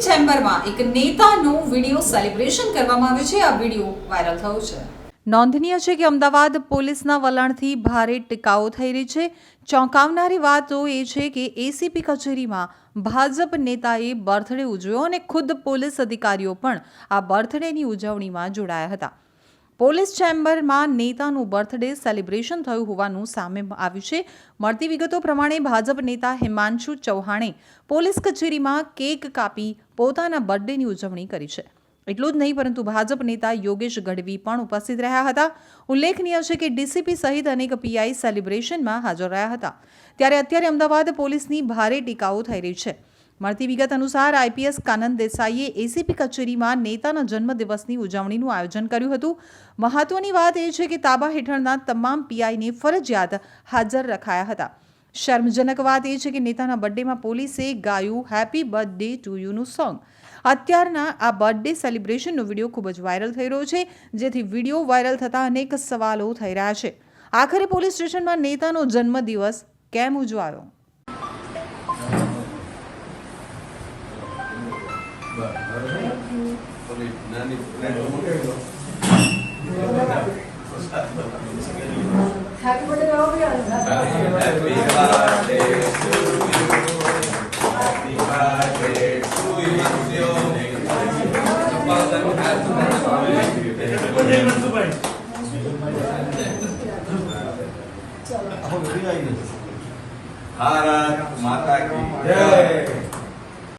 ચેમ્બરમાં એક નેતાનું video celebration કરવામાં આવે છે. આ વીડિયો વાયરલ થયો છે. નોંધનીય છે કે અમદાવાદ પોલીસના વલણથી ભારે ટીકાઓ થઈ રહી છે. ચોંકાવનારી વાત તો એ છે કે એસીપી કચેરીમાં ભાજપ નેતાએ બર્થડે ઉજવ્યો અને ખુદ પોલીસ અધિકારીઓ પણ આ બર્થડેની ઉજવણીમાં જોડાયા હતા. પોલીસ ચેમ્બરમાં નેતાનું બર્થડે સેલિબ્રેશન થયું હોવાનું સામે આવ્યું છે. મળતી વિગતો પ્રમાણે ભાજપ નેતા હિમાંશુ ચૌહાણે પોલીસ કચેરીમાં કેક કાપી પોતાના બર્થડેની ઉજવણી કરી છે. એટલું જ નહીં, પરંતુ ભાજપ નેતા યોગેશ ગઢવી પણ ઉપસ્થિત રહ્યા હતા. ઉલ્લેખનીય છે કે ડીસીપી સહિત અનેક પીઆઈ સેલિબ્રેશનમાં હાજર રહ્યા હતા. ત્યારે અત્યારે અમદાવાદ પોલીસની ભારે ટીકાઓ થઈ રહી છે. મળતી વિગત અનુસાર આઈપીએસ કાનંદ દેસાઈએ એસીપી કચેરીમાં નેતાના જન્મદિવસની ઉજવણીનું આયોજન કર્યું હતું. મહત્વની વાત એ છે કે તાબા હેઠળના તમામ પીઆઈને ફરજિયાત હાજર રખાયા હતા. શર્મજનક વાત એ છે કે નેતાના બર્થડેમાં પોલીસે ગાયું હેપી બર્થડે ટુ યુનું સોંગ. અત્યારના આ બર્થડે સેલિબ્રેશનનો વીડિયો ખૂબ જ વાયરલ થઈ રહ્યો છે, જેથી વીડિયો વાયરલ થતાં અનેક સવાલો થઈ રહ્યા છે. આખરે પોલીસ સ્ટેશનમાં નેતાનો જન્મદિવસ કેમ ઉજવાયો? Happy birthday, भारत माता की जय